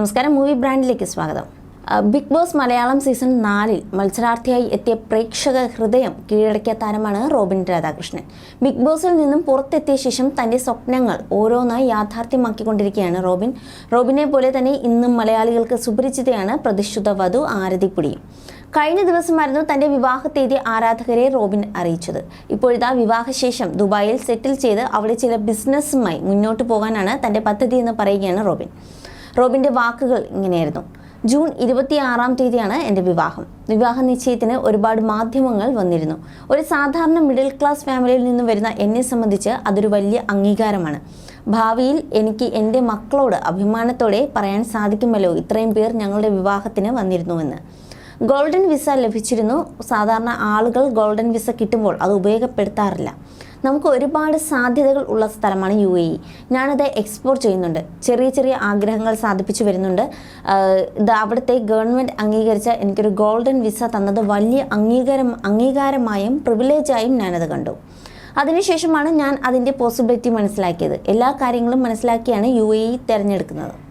നമസ്കാരം മൂവി ബ്രാൻഡിലേക്ക് സ്വാഗതം. Big boss Malayalam season നാലിൽ മത്സരാർത്ഥിയായി എത്തിയ പ്രേക്ഷക ഹൃദയം കീഴടക്കിയ താരമാണ് റോബിൻ രാധാകൃഷ്ണൻ. ബിഗ് ബോസിൽ നിന്നും പുറത്തെത്തിയ ശേഷം തന്റെ സ്വപ്നങ്ങൾ ഓരോന്നായി യാഥാർത്ഥ്യമാക്കിക്കൊണ്ടിരിക്കുകയാണ് റോബിൻ. റോബിനെ പോലെ തന്നെ ഇന്നും മലയാളികൾക്ക് സുപരിചിതയാണ് പ്രതിഷ്ഠിത വധു ആരതിപ്പുടിയും കഴിഞ്ഞ ദിവസമായിരുന്നു തന്റെ വിവാഹ തീയതി ആരാധകരെ റോബിൻ അറിയിച്ചത്. ഇപ്പോഴിതാ വിവാഹശേഷം ദുബായിൽ സെറ്റിൽ ചെയ്ത് അവിടെ ചില ബിസിനസ്സുമായി മുന്നോട്ട് പോകാനാണ് തന്റെ പദ്ധതി എന്ന് പറയുകയാണ് റോബിൻ. റോബിന്റെ വാക്കുകൾ ഇങ്ങനെയായിരുന്നു. ജൂൺ ഇരുപത്തിയാറാം തീയതിയാണ് എന്റെ വിവാഹം. വിവാഹ നിശ്ചയത്തിന് ഒരുപാട് മാധ്യമങ്ങൾ വന്നിരുന്നു. ഒരു സാധാരണ മിഡിൽ ക്ലാസ് ഫാമിലിയിൽ നിന്ന് വരുന്ന എന്നെ സംബന്ധിച്ച് അതൊരു വലിയ അംഗീകാരമാണ്. ഭാവിയിൽ എനിക്ക് എന്റെ മക്കളോട് അഭിമാനത്തോടെ പറയാൻ സാധിക്കുമല്ലോ ഇത്രയും പേർ ഞങ്ങളുടെ വിവാഹത്തിന് വന്നിരുന്നുവെന്ന്. ഗോൾഡൻ വിസ ലഭിച്ചിരുന്നു. സാധാരണ ആളുകൾ ഗോൾഡൻ വിസ കിട്ടുമ്പോൾ അത് ഉപയോഗപ്പെടുത്താറില്ല. നമുക്ക് ഒരുപാട് സാധ്യതകൾ ഉള്ള സ്ഥലമാണ് യു എ ഇ. ഞാനത് എക്സ്പ്ലോർ ചെയ്യുന്നുണ്ട്. ചെറിയ ചെറിയ ആഗ്രഹങ്ങൾ സാധിപ്പിച്ചു വരുന്നുണ്ട്. ഇത് അവിടുത്തെ ഗവൺമെന്റ് അംഗീകരിച്ച എനിക്കൊരു ഗോൾഡൻ വിസ തന്നത് വലിയ അംഗീകാരം അംഗീകാരമായും പ്രിവിലേജായും ഞാനത് കണ്ടു. അതിനുശേഷമാണ് ഞാൻ അതിന്റെ പോസിബിലിറ്റി മനസ്സിലാക്കിയത്. എല്ലാ കാര്യങ്ങളും മനസ്സിലാക്കിയാണ് യു എ ഇ തിരഞ്ഞെടുക്കുന്നത്.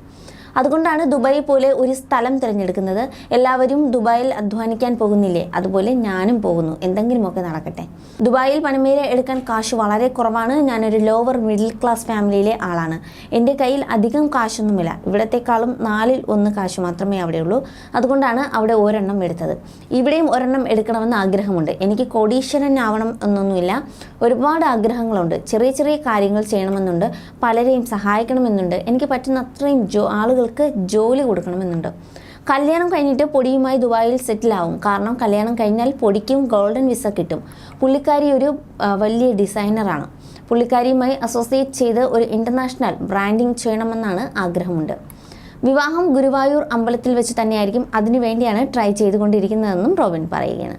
അതുകൊണ്ടാണ് ദുബായ് പോലെ ഒരു സ്ഥലം തിരഞ്ഞെടുക്കുന്നത്. എല്ലാവരും ദുബായിൽ അധ്വാനിക്കാൻ പോകുന്നില്ലേ? അതുപോലെ ഞാനും പോകുന്നു. എന്തെങ്കിലുമൊക്കെ നടക്കട്ടെ. ദുബായിൽ പണിമേര എടുക്കാൻ കാശ് വളരെ കുറവാണ്. ഞാനൊരു ലോവർ മിഡിൽ ക്ലാസ് ഫാമിലിയിലെ ആളാണ്. എന്റെ കയ്യിൽ അധികം കാശൊന്നുമില്ല. ഇവിടത്തെക്കാളും നാലിൽ ഒന്ന് കാശ് മാത്രമേ അവിടെ ഉള്ളൂ അതുകൊണ്ടാണ് അവിടെ ഒരെണ്ണം എടുത്തത്. ഇവിടെയും ഒരെണ്ണം എടുക്കണമെന്ന് ആഗ്രഹമുണ്ട്. എനിക്ക് കോടീശ്വരൻ ആവണം എന്നൊന്നുമില്ല. ഒരുപാട് ആഗ്രഹങ്ങളുണ്ട്. ചെറിയ ചെറിയ കാര്യങ്ങൾ ചെയ്യണമെന്നുണ്ട്. പലരെയും സഹായിക്കണമെന്നുണ്ട്. എനിക്ക് പറ്റുന്ന അത്രയും ജോ ആളുകൾക്ക് ജോലി കൊടുക്കണമെന്നുണ്ട്. കല്യാണം കഴിഞ്ഞിട്ട് പൊടിയുമായി ദുബായിൽ സെറ്റിലാവും കാരണം കല്യാണം കഴിഞ്ഞാൽ പൊടിക്കും ഗോൾഡൻ വിസ കിട്ടും. പുള്ളിക്കാരി ഒരു വലിയ ഡിസൈനറാണ് പുള്ളിക്കാരിയുമായി അസോസിയേറ്റ് ചെയ്ത് ഒരു ഇന്റർനാഷണൽ ബ്രാൻഡിങ് ചെയ്യണമെന്നാണ് ആഗ്രഹമുണ്ട്. വിവാഹം ഗുരുവായൂർ അമ്പലത്തിൽ വെച്ച് തന്നെയായിരിക്കും അതിനുവേണ്ടിയാണ് ട്രൈ ചെയ്തുകൊണ്ടിരിക്കുന്നതെന്നും റോബിൻ പറയുകയാണ്.